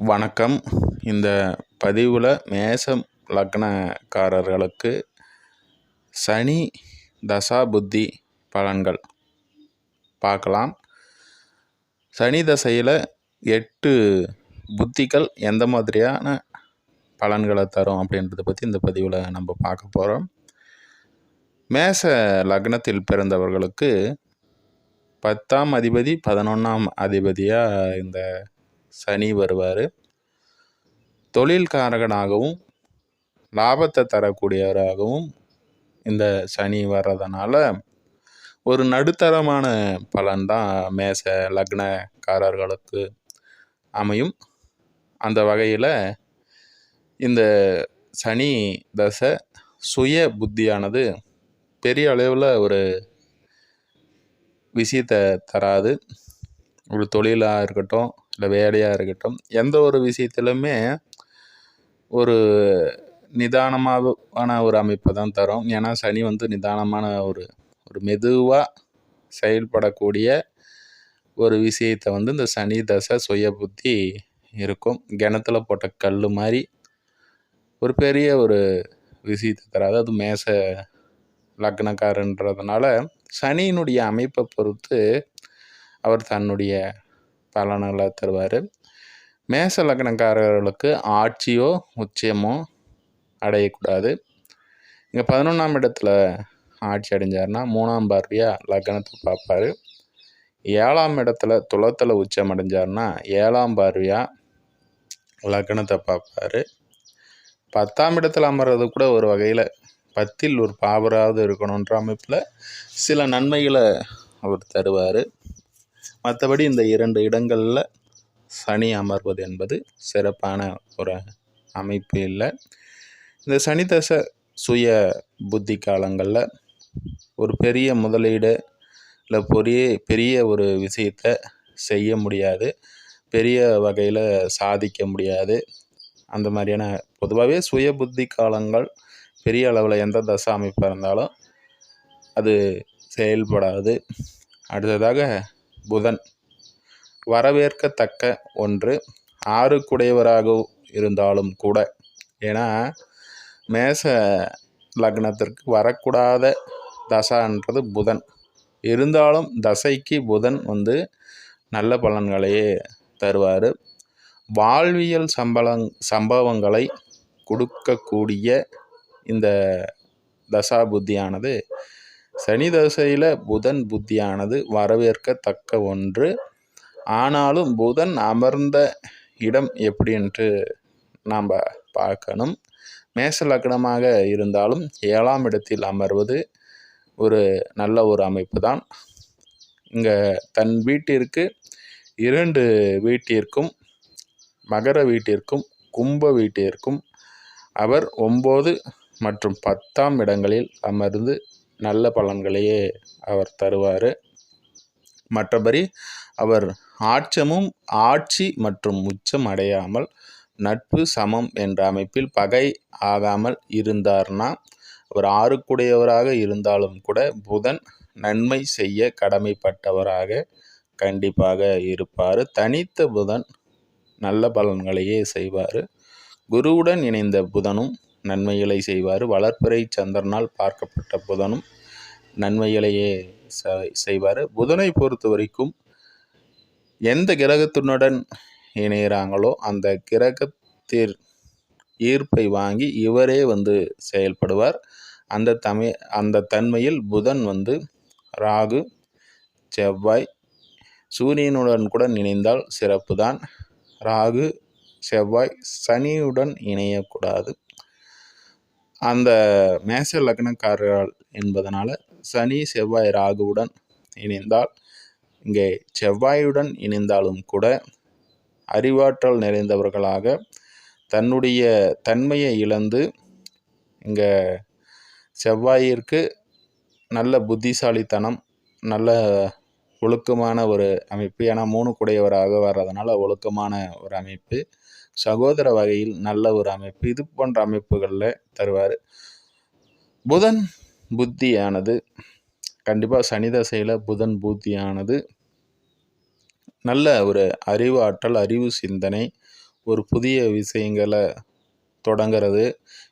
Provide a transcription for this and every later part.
வணக்கம். இந்த பதிவில் மேசம் லக்னக்காரர்களுக்கு சனி தசா புத்தி பலன்கள் பார்க்கலாம். சனி தசையில் எட்டு புத்திகள் எந்த மாதிரியான பலன்களை தரும் அப்படின்றத பற்றி இந்த பதிவில் நம்ம பார்க்க போகிறோம் மேச லக்னத்தில் பிறந்தவர்களுக்கு பத்தாம் அதிபதி பதினொன்றாம் அதிபதியாக இந்த சனி வருவார். தொழில்காரகனாகவும் லாபத்தை தரக்கூடியவராகவும் இந்த சனி வர்றதுனால ஒரு நடுத்தரமான பலன் தான் மேச லக்னக்காரர்களுக்கு அமையும். அந்த வகையில் இந்த சனி தசை சுய புத்தியானது பெரிய அளவில் ஒரு விஷயத்தை தராது. ஒரு தொழிலாக இருக்கட்டும் இல்லை வேலையாக இருக்கட்டும் எந்த ஒரு விஷயத்திலுமே ஒரு நிதானமான ஒரு அமைப்பை தான் தரும். ஏன்னா சனி வந்து நிதானமான ஒரு ஒரு மெதுவாக செயல்படக்கூடிய ஒரு விஷயத்தை வந்து இந்த சனி தசை சுய புத்தி இருக்கும். கிணத்துல போட்ட கல் மாதிரி ஒரு பெரிய ஒரு விஷயத்தை தராது. அது மேச லக்னக்காரன்றதுனால சனியினுடைய அமைப்பை பொறுத்து அவர் தன்னுடைய பலன்களை தருவார். மேச லக்னக்காரர்களுக்கு ஆட்சியோ உச்சமோ அடையக்கூடாது. இங்கே பதினொன்றாம் இடத்துல ஆட்சி அடைஞ்சார்னா மூணாம் பார்வையாக லக்னத்தை பார்ப்பார். ஏழாம் இடத்துல துளத்தில் உச்சம் அடைஞ்சார்னா ஏழாம் பார்வையாக லக்னத்தை பார்ப்பார். பத்தாம் இடத்துல அமர்றது கூட ஒரு வகையில் பத்தில் ஒரு பாவராவது இருக்கணுன்ற அமைப்பில் சில நன்மைகளை அவர் தருவார். மற்றபடி இந்த இரண்டு இடங்களில் சனி அமர்வது என்பது சிறப்பான ஒரு அமைப்பு இல்லை. இந்த சனி தசை சுய புத்தி காலங்களில் ஒரு பெரிய முதலீடு இல்லை பெரிய பெரிய ஒரு விஷயத்தை செய்ய முடியாது. பெரிய வகையில் சாதிக்க முடியாது. அந்த மாதிரியான பொதுவாகவே சுய புத்தி காலங்கள் பெரிய அளவில் எந்த தசை அமைப்பாக இருந்தாலும் அது செயல்படாது. அடுத்ததாக புதன். வரவேற்கத்தக்க ஒன்று ஆறுக்குடையவராக இருந்தாலும் கூட ஏன்னா மேச லக்னத்திற்கு வரக்கூடாத தசான்றது புதன். இருந்தாலும் தசைக்கு புதன் வந்து நல்ல பலன்களையே தருவார். வாழ்வியல் சம்பளங் சம்பவங்களை கொடுக்கக்கூடிய இந்த தசா புத்தியானது சனி தசையில் புதன் புத்தியானது வரவேற்கத்தக்க ஒன்று. ஆனாலும் புதன் அமர்ந்த இடம் எப்படி என்று நாம் பார்க்கணும். மேச லக்னமாக இருந்தாலும் ஏழாம் இடத்தில் அமர்வது ஒரு நல்ல ஒரு அமைப்பு தான் இங்கே தன் வீட்டிற்கு இரண்டு வீட்டிற்கும் மகர வீட்டிற்கும் கும்ப வீட்டிற்கும் அவர் ஒம்பது மற்றும் பத்தாம் இடங்களில் அமர்ந்து நல்ல பலன்களையே அவர் தருவார். மற்றபடி அவர் ஆட்சமும் ஆட்சி மற்றும் உச்சம் அடையாமல் நட்பு சமம் என்ற அமைப்பில் பகை ஆகாமல் இருந்தார்னா அவர் ஆறுக்குடையவராக இருந்தாலும் கூட புதன் நன்மை செய்ய கடமைப்பட்டவராக கண்டிப்பாக இருப்பார். தனித்த புதன் நல்ல பலன்களையே செய்வார். குருவுடன் இணைந்த புதனும் நன்மைகளை செய்வார். வளர்ப்பிறை சந்திரனால் பார்க்கப்பட்ட புதனும் நன்மைகளையே செய்வார். புதனை பொறுத்த வரைக்கும் எந்த கிரகத்தினுடன் இணைகிறாங்களோ அந்த கிரகத்தின் ஈர்ப்பை வாங்கி இவரே வந்து செயல்படுவார். அந்த தமை அந்த தன்மையில் புதன் வந்து ராகு செவ்வாய் சூரியனுடன் கூட இணைந்தால் சிறப்பு தான் ராகு செவ்வாய் சனியுடன் இணையக்கூடாது. அந்த மேச லக்னக்காரர்கள் என்பதனால் சனி செவ்வாய் ராகுவுடன் இணைந்தால் இங்கே செவ்வாயுடன் இணைந்தாலும் கூட அறிவாற்றல் நிறைந்தவர்களாக தன்னுடைய தன்மையை இழந்து இங்கே செவ்வாயிற்கு நல்ல புத்திசாலித்தனம் நல்ல ஒழுக்கமான ஒரு அமைப்பு. ஏன்னா மூணு குடையவராக வர்றதுனால ஒழுக்கமான ஒரு அமைப்பு. சகோதர வகையில் நல்ல ஒரு அமைப்பு. இது போன்ற அமைப்புகளில் தருவார். புதன் புத்தியானது. கண்டிப்பாக சனி தசையில் புதன் புத்தியானது. நல்ல ஒரு அறிவு ஆற்றல் அறிவு சிந்தனை ஒரு புதிய விஷயங்களை தொடங்கிறது.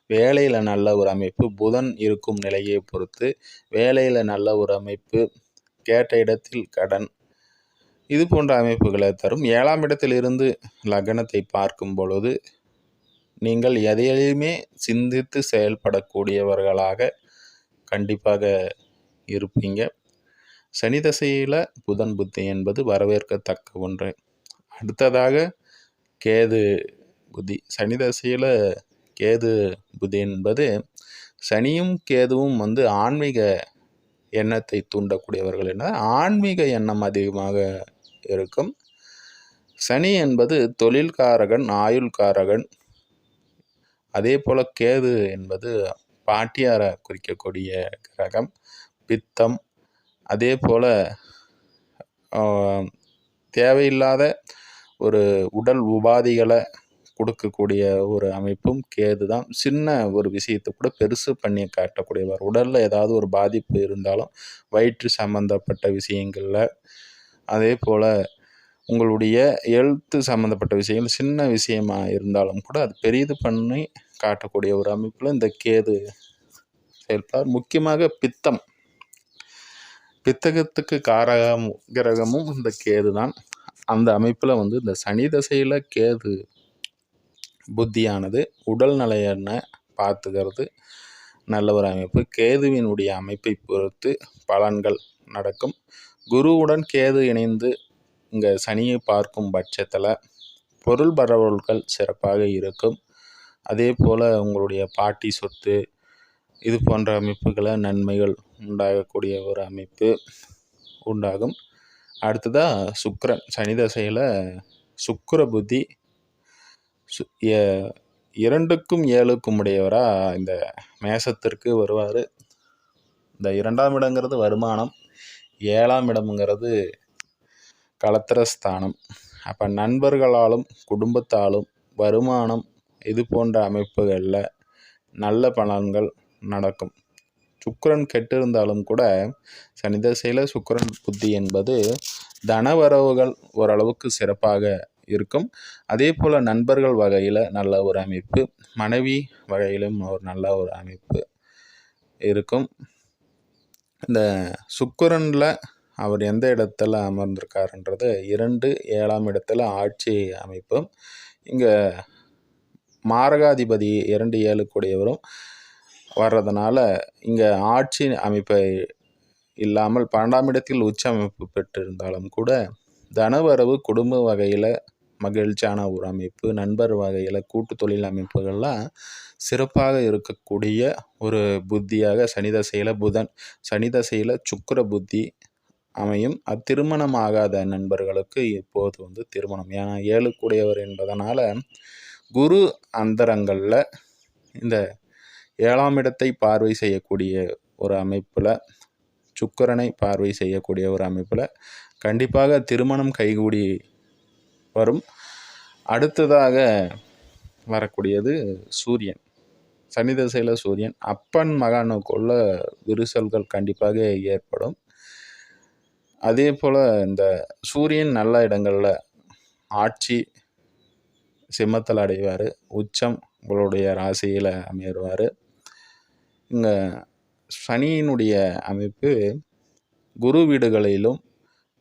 வேலையில் நல்ல ஒரு அமைப்பு. புதன் இருக்கும் நிலையை பொறுத்து வேலையில் நல்ல ஒரு அமைப்பு. கேட்ட இடத்தில் கடன் இது போன்ற அமைப்புகளை தரும். ஏழாம் இடத்திலிருந்து லக்னத்தை பார்க்கும் பொழுது நீங்கள் எதையுமே சிந்தித்து செயல்படக்கூடியவர்களாக கண்டிப்பாக இருப்பீங்க. சனி தசையில் புதன் புத்தி என்பது வரவேற்கத்தக்க ஒன்று. அடுத்ததாக கேது புத்தி. சனி தசையில் கேது புத்தி என்பது சனியும் கேதுவும் வந்து ஆன்மீக எண்ணத்தை தூண்டக்கூடியவர்கள். என ஆன்மீக எண்ணம் அதிகமாக இருக்கும். சனி என்பது தொழில்காரகன் ஆயுள்காரகன். அதே போல் கேது என்பது பாட்டியாரை குறிக்கக்கூடிய கிரகம் பித்தம். அதே போல் தேவையில்லாத ஒரு உடல் உபாதிகளை கொடுக்கக்கூடிய ஒரு அமைப்பும் கேது தான். சின்ன ஒரு விஷயத்தை கூட பெருசு பண்ணி காட்டக்கூடியவர். உடலில் ஏதாவது ஒரு பாதிப்பு இருந்தாலும் வயிற்று சம்மந்தப்பட்ட விஷயங்களில் அதே போல் உங்களுடைய எழுத்து சம்மந்தப்பட்ட விஷயங்கள் சின்ன விஷயமா இருந்தாலும் கூட அது பெரிது பண்ணி காட்டக்கூடிய ஒரு அமைப்பில் இந்த கேது செயல்பார் முக்கியமாக பித்தம். பித்தகத்துக்கு காரகம் கிரகமும் இந்த கேது தான் அந்த அமைப்பில் வந்து இந்த சனி தசையில் கேது புத்தியானது உடல் நலையன பார்த்துக்கிறது நல்ல ஒரு அமைப்பு. கேதுவினுடைய அமைப்பை பொறுத்து பலன்கள் நடக்கும். குருவுடன் கேது இணைந்து இங்கே சனியை பார்க்கும் பட்சத்தில் பொருள் பரவல்கள் சிறப்பாக இருக்கும். அதே போல் உங்களுடைய பாட்டி சொத்து இது போன்ற அமைப்புகளை நன்மைகள் உண்டாகக்கூடிய ஒரு அமைப்பு உண்டாகும். அடுத்ததாக சுக்கரன். சனி தசையில் சுக்கர புத்தி சு இரண்டுக்கும் ஏழுக்கும் உடையவராக இந்த மேசத்திற்கு வருவார். இந்த இரண்டாம் இடங்கிறது வருமானம். ஏழாம் இடம்ங்கிறது கலத்திரஸ்தானம் அப்போ நண்பர்களாலும் குடும்பத்தாலும் வருமானம் இது போன்ற அமைப்புகளில் நல்ல பலன்கள் நடக்கும். சுக்கரன் கெட்டிருந்தாலும் கூட சனி தசையில் சுக்கரன் புத்தி என்பது தனவரவுகள் ஓரளவுக்கு சிறப்பாக இருக்கும். அதே போல் நண்பர்கள் வகையில் நல்ல ஒரு அமைப்பு மனைவி வகையிலும் ஒரு நல்ல ஒரு அமைப்பு இருக்கும். இந்த சுக்கரனில் அவர் எந்த இடத்துல அமர்ந்திருக்காருன்றது இரண்டு ஏழாம் இடத்துல ஆட்சி அமைப்பும் இங்கே மாரகாதிபதி இரண்டு ஏழுக்குடையவரும் வர்றதுனால இங்கே ஆட்சி அமைப்பை இல்லாமல் பன்னெண்டாம் இடத்தில் உச்ச அமைப்பு பெற்றிருந்தாலும் கூட தனவரவு குடும்ப வகையில் மகிழ்ச்சியான ஒரு அமைப்பு நண்பர் வகையில் கூட்டு தொழில் அமைப்புகள்லாம் சிறப்பாக இருக்கக்கூடிய ஒரு புத்தியாக சனிதசையில் புதன் சனிதசையில் சுக்கர புத்தி அமையும். அத்திருமணம் ஆகாத நண்பர்களுக்கு இப்போது வந்து திருமணம்? ஏன்னா ஏழுக்குடையவர் என்பதனால் குரு அந்தரங்களில் இந்த ஏழாம் இடத்தை பார்வை செய்யக்கூடிய ஒரு அமைப்பில் சுக்கரனை பார்வை செய்யக்கூடிய ஒரு அமைப்பில் கண்டிப்பாக திருமணம் கைகூடி வரும். அடுத்ததாக வரக்கூடியது சூரியன். சனி தசையில் சூரியன். அப்பன் மகானுக்குள்ள விரிசல்கள் கண்டிப்பாக ஏற்படும். அதே போல் இந்த சூரியன் நல்ல இடங்களில் ஆட்சி சிம்மத்தில் அடைவார். உச்சம் உங்களுடைய ராசியில் அமையிடுவார் இங்கே சனியினுடைய அமைப்பு குரு வீடுகளிலும்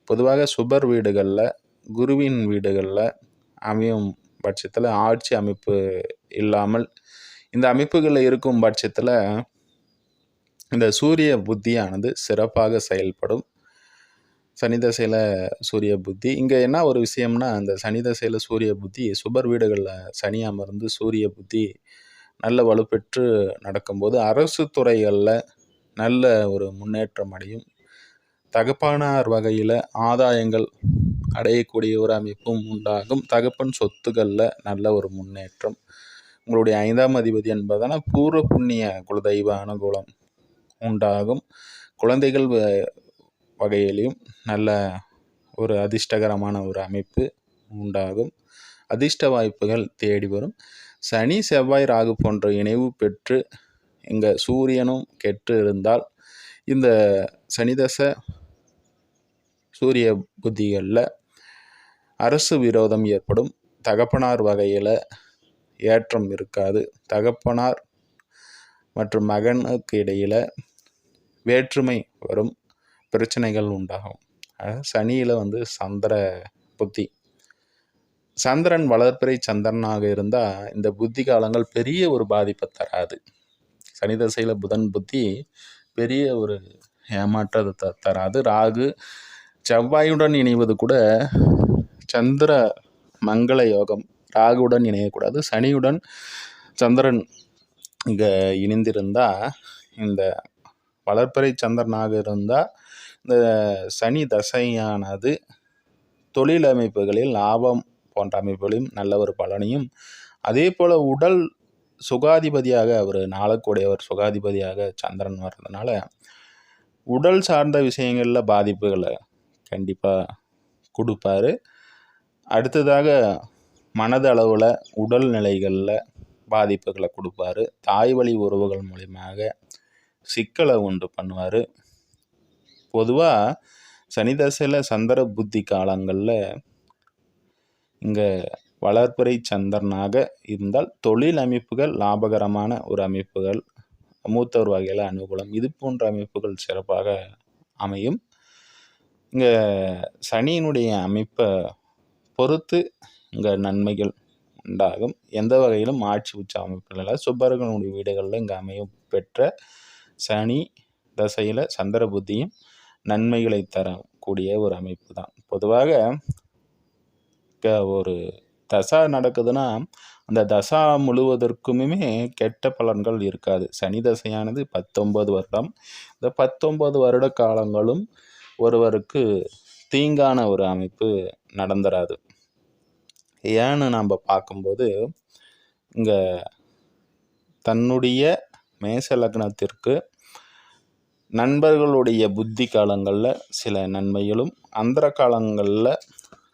பொதுவாக சுபர் வீடுகளில் குருவின் வீடுகளில் அமையும் பட்சத்தில் ஆட்சி அமைப்பு இல்லாமல் இந்த அமைப்புகளில் இருக்கும் பட்சத்தில் இந்த சூரிய புத்தியானது சிறப்பாக செயல்படும். சனிதசையில் சூரிய புத்தி. இங்கே என்ன ஒரு விஷயம்னா அந்த சனிதசையில் சூரிய புத்தி சுபர் வீடுகளில் சனி அமர்ந்து சூரிய புத்தி நல்ல வலுப்பெற்று நடக்கும்போது அரசு துறைகளில் நல்ல ஒரு முன்னேற்றம் அடையும். தகப்பானார் வகையில் ஆதாயங்கள் அடையக்கூடிய ஒரு அமைப்பும் உண்டாகும். தகப்பன் சொத்துக்களில் நல்ல ஒரு முன்னேற்றம். உங்களுடைய ஐந்தாம் அதிபதி என்பதான பூர்வ புண்ணிய குலதெய்வ அனுகூலம் உண்டாகும். குழந்தைகள் வகையிலையும் நல்ல ஒரு அதிர்ஷ்டகரமான ஒரு அமைப்பு உண்டாகும். அதிர்ஷ்ட வாய்ப்புகள் தேடி வரும். சனி செவ்வாய் ராகு போன்ற இணைவு பெற்று இங்கே சூரியனும் கெட்டு இருந்தால் இந்த சனிதசை சூரிய புத்திகளில் அரசு விரோதம் ஏற்படும். தகப்பனார் வகையில் ஏற்றம் இருக்காது. தகப்பனார் மற்றும் மகனுக்கு இடையில் வேற்றுமை வரும். பிரச்சனைகள் உண்டாகும். சனியில் வந்து சந்திர புத்தி. சந்திரன் வளர்ப்பிறை சந்திரனாக இருந்தால் இந்த புத்தி காலங்கள் பெரிய ஒரு பாதிப்பை தராது. சனி தசையில் புதன் புத்தி பெரிய ஒரு ஏமாற்றத்தை த தராது. ராகு செவ்வாயுடன் இணைவது கூட சந்திர மங்கள யோகம். ராகுடன் இணையக்கூடாது. சனியுடன் சந்திரன் இங்கே இணைந்திருந்தால் இந்த வளர்ப்பறை சந்திரனாக இருந்தால் இந்த சனி தசையானது தொழில் அமைப்புகளில் லாபம் போன்ற அமைப்புகளையும் நல்ல ஒரு பலனையும் அதே போல் உடல் சுகாதிபதியாக அவர் நாளக்கூடியவர் சுகாதிபதியாக சந்திரன் வர்றதுனால உடல் சார்ந்த விஷயங்களில் பாதிப்புகளை கண்டிப்பாக கொடுப்பாரு. அடுத்ததாக மனதளவில் உடல்நிலைகளில் உடல் நிலைகளில் பாதிப்புகளை கொடுப்பாரு. தாய் வழி உறவுகள் மூலியமாக சிக்கலை உண்டு பண்ணுவார். பொதுவாக சனி தசையில் சந்திர புத்தி காலங்களில் இங்கே வளர்ப்பிறை சந்திரனாக இருந்தால் தொழில் அமைப்புகள் லாபகரமான ஒரு அமைப்புகள் மூத்தவர் வகையில் அனுகூலம் இது போன்ற அமைப்புகள் சிறப்பாக அமையும். இங்கே சனியினுடைய அமைப்பை பொறுத்து இங்கே நன்மைகள் உண்டாகும். எந்த வகையிலும் ஆட்சி உச்ச அமைப்புகளில் சுப்பர்களுடைய வீடுகளில் இங்கே அமையும் பெற்ற சனி தசையில் சந்திர புத்தியும் நன்மைகளை தரக்கூடிய ஒரு அமைப்பு தான். பொதுவாக ஒரு தசா நடக்குதுன்னா அந்த தசா முழுவதற்குமே கெட்ட பலன்கள் இருக்காது. சனி தசையானது பத்தொன்பது வருடம். இந்த பத்தொன்பது வருட காலங்களும் ஒருவருக்கு தீங்கான ஒரு அமைப்பு நடந்துராது. ஏன்னு நம்ம பார்க்கும்போது இங்கே தன்னுடைய மேச லக்னத்திற்கு நண்பர்களுடைய புத்தி காலங்களில் சில நன்மைகளும் அந்தர காலங்களில்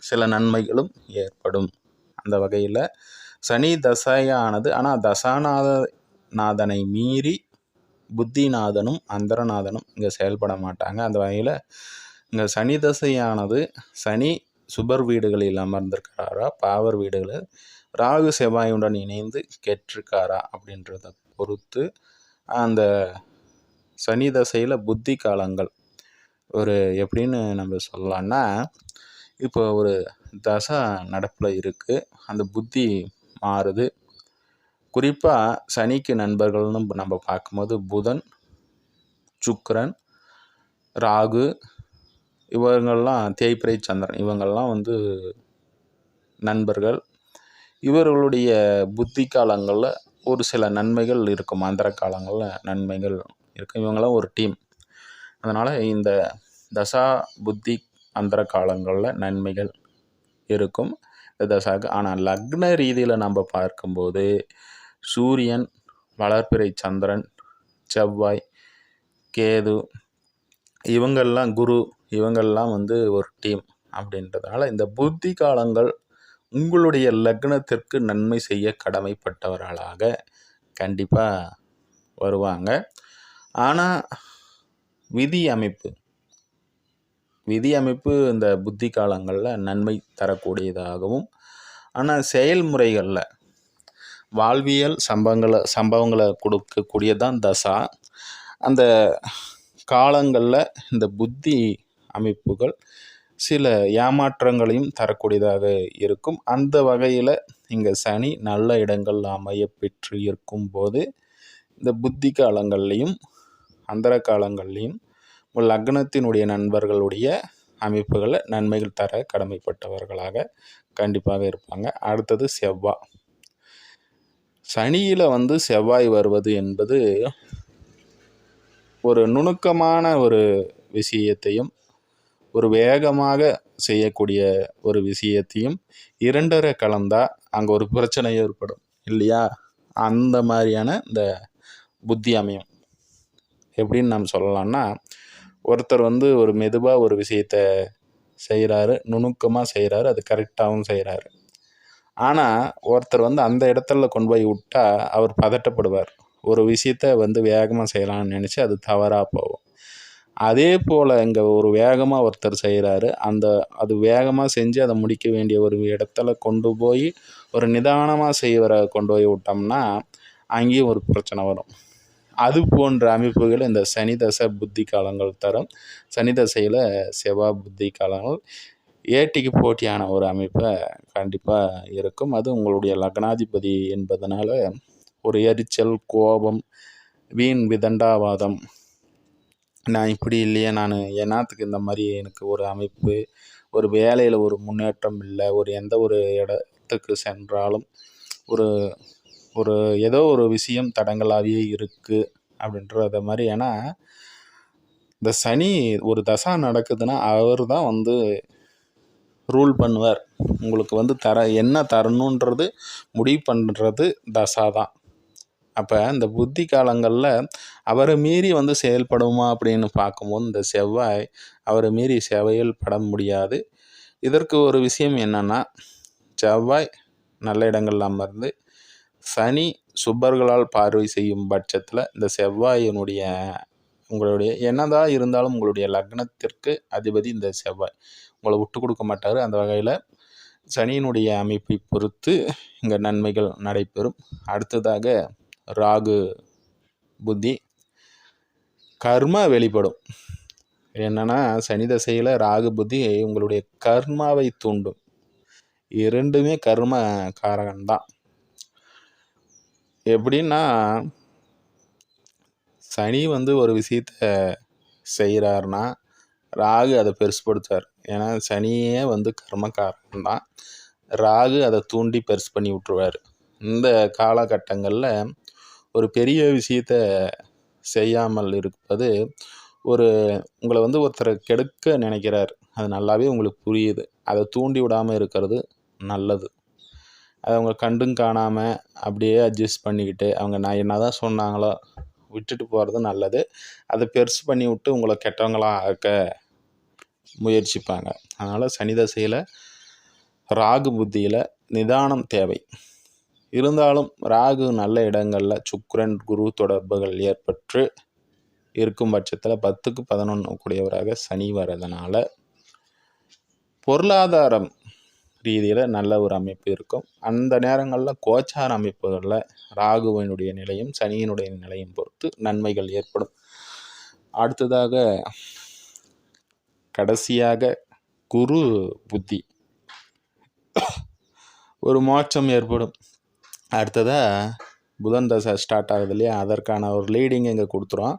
சில நன்மைகளும் ஏற்படும். அந்த வகையில் சனி தசையானது ஆனால் தசாநாத நாதனை மீறி புத்திநாதனும் அந்தரநாதனும் இங்கே செயல்பட மாட்டாங்க. அந்த வகையில் இங்கே சனி தசையானது சனி சுபர் வீடுகளில் அமர்ந்திருக்கிறாரா பாவர் வீடுகளில் ராகு செவ்வாயுடன் இணைந்து கெட்டிருக்காரா? அப்படின்றத பொறுத்து அந்த சனி தசையில் புத்தி காலங்கள். ஒரு எப்படின்னு நம்ம சொல்லலான்னா இப்போ ஒரு தசை நடப்பில் இருக்குது அந்த புத்தி மாறுது. குறிப்பாக சனிக்கு நண்பர்கள்னு நம்ம பார்க்கும்போது புதன் சுக்கரன் ராகு இவங்கள்லாம் தேய்பிரை சந்திரன். இவங்கள்லாம் வந்து நண்பர்கள். இவர்களுடைய புத்தி காலங்களில் ஒரு சில நன்மைகள் இருக்கும். மந்திர காலங்களில் நன்மைகள் இருக்கும். இவங்களாம் ஒரு டீம் அதனால் இந்த தசா புத்தி அந்தர காலங்களில் நன்மைகள் இருக்கும். இந்த தசாக்கு ஆனால் லக்ன ரீதியில் நம்ம பார்க்கும்போது சூரியன் வளர்ப்பிறை சந்திரன் செவ்வாய் கேது இவங்கெல்லாம் குரு இவங்கெல்லாம் வந்து ஒரு டீம் அப்படின்றதுனால இந்த புத்தி காலங்கள் உங்களுடைய லக்னத்திற்கு நன்மை செய்ய கடமைப்பட்டவர்களாக கண்டிப்பாக வருவாங்க. ஆனால் விதி அமைப்பு. விதி அமைப்பு இந்த புத்தி காலங்களில் நன்மை தரக்கூடியதாகவும் ஆனால் செயல்முறைகளில் வாழ்வியல் சம்பவங்களை சம்பவங்களை கொடுக்கக்கூடியதான் தசா. அந்த காலங்களில் இந்த புத்தி அமைப்புகள் சில ஏமாற்றங்களையும் தரக்கூடியதாக இருக்கும். அந்த வகையில் இங்கே சனி நல்ல இடங்கள் அமைய பெற்று இருக்கும் போது இந்த புத்தி காலங்கள்லையும் அந்தர காலங்கள்லையும் லக்னத்தினுடைய நண்பர்களுடைய அமைப்புகளை நன்மைகள் தர கடமைப்பட்டவர்களாக கண்டிப்பாக இருப்பாங்க. அடுத்தது செவ்வாய் சனியில் வந்து செவ்வாய் வருவது என்பது ஒரு நுணுக்கமான ஒரு விஷயத்தையும் ஒரு வேகமாக செய்யக்கூடிய ஒரு விஷயத்தையும் இரண்டரை கலந்தால் அங்கே ஒரு பிரச்சனை ஏற்படும் இல்லையா? அந்த மாதிரியான இந்த புத்தி அமையும். எப்படின்னு நம்ம சொல்லலாம்னா ஒருத்தர் வந்து ஒரு மெதுவாக ஒரு விஷயத்த செய்கிறாரு நுணுக்கமாக செய்கிறாரு அது கரெக்டாகவும் செய்கிறாரு ஆனால் ஒருத்தர் வந்து அந்த இடத்துல கொண்டு போய் விட்டால் அவர் பதட்டப்படுவார். ஒரு விஷயத்த வந்து வேகமாக செய்யலாம்னு நினச்சி அது தவறாக போகும். அதே போல் இங்கே ஒரு வேகமாக ஒருத்தர் செய்கிறாரு அந்த அது வேகமாக செஞ்சு அதை முடிக்க வேண்டிய ஒரு இடத்துல கொண்டு போய் ஒரு நிதானமாக செய்வரை கொண்டு போய் விட்டோம்னா அங்கேயும் ஒரு பிரச்சனை வரும். அது போன்ற அமைப்புகள் இந்த சனி தசை புத்தி காலங்கள் தரும். சனி தசையில் செவ்வாய் புத்தி காலங்கள் ஏட்டிக்கு போட்டியான ஒரு அமைப்பை கண்டிப்பாக இருக்கும். அது உங்களுடைய லக்னாதிபதி என்பதனால ஒரு எரிச்சல் கோபம் வீண் விதண்டாவாதம் நான் இப்படி இல்லையே நான் என்னத்துக்கு இந்த மாதிரி எனக்கு ஒரு அமைப்பு ஒரு வேலையில் ஒரு முன்னேற்றம் இல்லை ஒரு எந்த ஒரு இடத்துக்கு சென்றாலும் ஒரு ஒரு ஏதோ ஒரு விஷயம் தடங்களாகவே இருக்குது அப்படின்றத மாதிரி. ஏன்னா இந்த சனி ஒரு தசா நடக்குதுன்னா அவர் தான் வந்து ரூல் பண்ணுவார். உங்களுக்கு வந்து தர என்ன தரணுன்றது முடிவு பண்ணுறது தசா தான். அப்போ இந்த புத்தி காலங்களில் அவரை மீறி வந்து செயல்படுமா அப்படின்னு பார்க்கும்போது இந்த செவ்வாய் அவரை மீறி செயல்பட முடியாது. இதற்கு ஒரு விஷயம் என்னென்னா செவ்வாய் நல்ல இடங்கள்ல அமர்ந்து சனி சுப்பர்களால் பார்வை செய்யும் பட்சத்தில் இந்த செவ்வாயினுடைய உங்களுடைய என்னதான் இருந்தாலும் உங்களுடைய லக்னத்திற்கு அதிபதி இந்த செவ்வாய். உங்களை விட்டு கொடுக்க மாட்டார். அந்த வகையில் சனியினுடைய அமைப்பை பொறுத்து இங்கே நன்மைகள் நடைபெறும். அடுத்ததாக ராகு புத்தி கர்மா வெளிப்படும். என்னென்னா சனி தசையில் ராகு புத்தி உங்களுடைய கர்மாவை தூண்டும். இரண்டுமே கர்ம காரகம்தான் எப்படின்னா சனி வந்து ஒரு விஷயத்த செய்கிறாருன்னா ராகு அதை பெருசுப்படுத்துவார் ஏன்னா சனியே வந்து கர்மக்காரன் தான் ராகு அதை தூண்டி பெருசு பண்ணி விட்ருவார் இந்த காலகட்டங்களில் ஒரு பெரிய விஷயத்த செய்யாமல் இருப்பது ஒரு உங்களை வந்து ஒருத்தரை கெடுக்க நினைக்கிறார். அது நல்லாவே உங்களுக்கு புரியுது. அதை தூண்டி விடாமல் இருக்கிறது நல்லது. அதை அவங்க கண்டும் காணாமல் அப்படியே அட்ஜஸ்ட் பண்ணிக்கிட்டு அவங்க நான் என்ன தான் சொன்னாங்களோ விட்டுட்டு போகிறது நல்லது. அதை பெருசு பண்ணி விட்டு உங்களை கெட்டவங்களாக ஆக்க முயற்சிப்பாங்க. அதனால் சனி தசையில் ராகு புத்தியில் நிதானம் தேவை. இருந்தாலும் ராகு நல்ல இடங்களில் சுக்ரன் குரு தொடர்புகள் ஏற்பட்டு இருக்கும் பட்சத்தில் பத்துக்கு பதினொன்று கூடியவராக சனி வர்றதுனால பொருளாதாரம் ரீதியில் நல்ல ஒரு அமைப்பு இருக்கும். அந்த நேரங்களில் கோச்சார அமைப்புகளில் ராகுவினுடைய நிலையும் சனியினுடைய நிலையும் பொறுத்து நன்மைகள் ஏற்படும். அடுத்ததாக கடைசியாக குரு புத்தி. ஒரு மாற்றம் ஏற்படும். அடுத்ததாக புதன் தசை ஸ்டார்ட் ஆகுது இல்லையா? அதற்கான ஒரு லீடிங் இங்கே கொடுத்துரும்.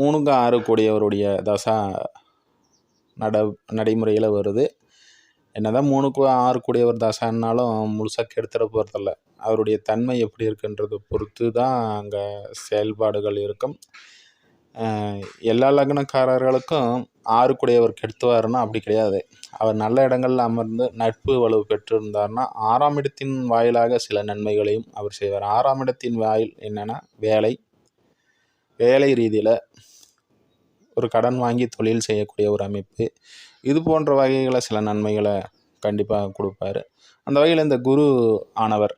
மூணுக்கு ஆறு கூடியவருடைய தசா நட நடைமுறையில் வருது. என்ன தான் மூணுக்கு ஆறு கூடியவர் தசான்னாலும் முழுசாக கெடுத்துட போகிறதில்ல அவருடைய தன்மை எப்படி இருக்குன்றதை பொறுத்து தான் அங்கே செயல்பாடுகள் இருக்கும். எல்லா லக்னக்காரர்களுக்கும் ஆறுக்குடையவர் கெடுத்துவார்னா கெடுத்துவாருன்னா அப்படி கிடையாது. அவர் நல்ல இடங்களில் அமர்ந்து நட்பு வலு பெற்றிருந்தார்னா ஆறாம் இடத்தின் வாயிலாக சில நன்மைகளையும் அவர் செய்வார். ஆறாம் இடத்தின் வாயில் என்னென்னா வேலை. வேலை ரீதியில் ஒரு கடன் வாங்கி தொழில் செய்யக்கூடிய ஒரு அமைப்பு. இது போன்ற வகைகளை சில நன்மைகளை கண்டிப்பாக கொடுப்பாரு. அந்த வகையில் இந்த குரு ஆனவர்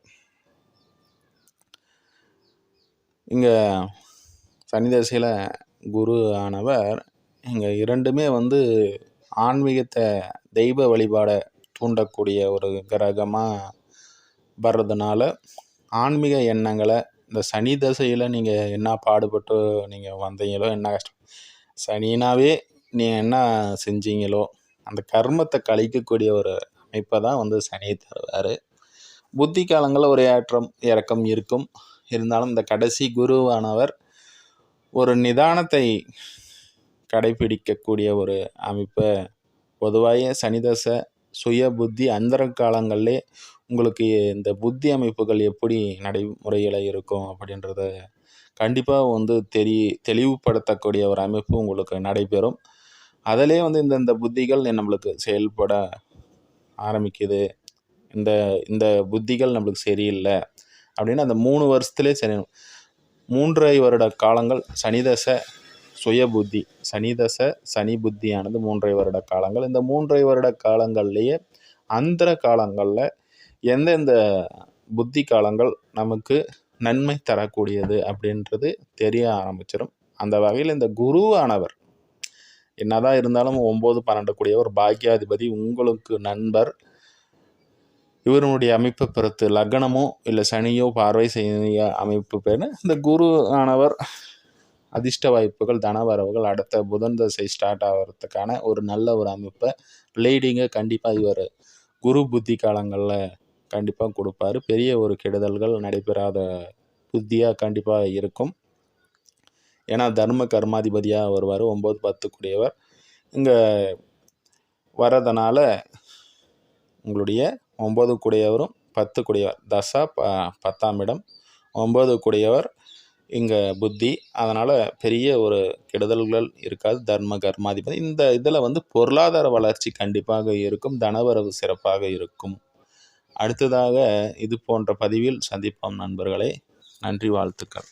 இங்கே சனி தசையில் குரு ஆனவர் இங்கே இரண்டுமே வந்து ஆன்மீகத்தை தெய்வ வழிபாடை தூண்டக்கூடிய ஒரு கிரகமாக வர்றதுனால ஆன்மீக எண்ணங்களை இந்த சனி தசையில் நீங்கள் என்ன பாடுபட்டு நீங்கள் வந்தீங்களோ என்ன கஷ்டம். சனினாவே நீங்கள் என்ன செஞ்சீங்களோ அந்த கர்மத்தை கழிக்கக்கூடிய ஒரு அமைப்பை தான் வந்து சனி தருவார். புத்தி காலங்களில் ஒரு ஏற்றம் இறக்கம் இருக்கும். இருந்தாலும் இந்த கடைசி குருவானவர் ஒரு நிதானத்தை கடைபிடிக்கக்கூடிய ஒரு அமைப்பை பொதுவாக சனிதசை சுய புத்தி அந்தர காலங்களிலே உங்களுக்கு இந்த புத்தி அமைப்புகள் எப்படி நடைமுறையில் இருக்கும் அப்படின்றத கண்டிப்பாக வந்து தெரி தெளிவுபடுத்தக்கூடிய ஒரு அமைப்பு உங்களுக்கு நடைபெறும். அதிலே வந்து இந்தந்த புத்திகள் நம்மளுக்கு செயல்பட ஆரம்பிக்குது. இந்த இந்த புத்திகள் நம்மளுக்கு சரியில்லை அப்படின்னு அந்த மூணு வருஷத்துலேயே சரி மூன்றரை வருட காலங்கள் சனிதச சுயபுத்தி. சனிதச சனி புத்தியானது மூன்றரை வருட காலங்கள். இந்த மூன்றரை வருட காலங்கள்லேயே அந்தர காலங்களில் எந்தெந்த புத்தி காலங்கள் நமக்கு நன்மை தரக்கூடியது அப்படின்றது தெரிய ஆரம்பிச்சிடும் அந்த வகையில் இந்த குருவானவர் என்னதான் இருந்தாலும் ஒம்பது பன்னெண்டு ஒரு பாக்கியாதிபதி உங்களுக்கு நண்பர் இவருடைய அமைப்பை பொறுத்து லக்னமோ இல்லை சனியோ பார்வை செய்ய அமைப்பு பேர் இந்த குரு ஆனவர் அதிர்ஷ்ட வாய்ப்புகள் தனவரவுகள் அடுத்த புதன் தசை ஸ்டார்ட் ஆகிறதுக்கான ஒரு நல்ல ஒரு அமைப்பை லீடிங்கை கண்டிப்பாக இவர் குரு புத்தி காலங்களில் கண்டிப்பாக கொடுப்பாரு. பெரிய ஒரு கெடுதல்கள் நடைபெறாத புத்தியாக கண்டிப்பாக இருக்கும். ஏன்னா தர்ம கர்மாதிபதியாக வருவார் ஒம்பது பத்துக்குரியவர். இங்கே வரதுனால உங்களுடைய ஒம்பது கூடியவரும் பத்து கூடியவர். தசா ப பத்தாம் இடம். ஒம்பது கூடியவர் இங்கே புத்தி. அதனால் பெரிய ஒரு கெடுதல்கள் இருக்காது. தர்ம கர்மாதிபதி. இந்த இதில் வந்து பொருளாதார வளர்ச்சி கண்டிப்பாக இருக்கும். தனவரவு சிறப்பாக இருக்கும். அடுத்ததாக இது போன்ற பதிவில் சந்திப்போம் நண்பர்களே. நன்றி வாழ்த்துக்கள்.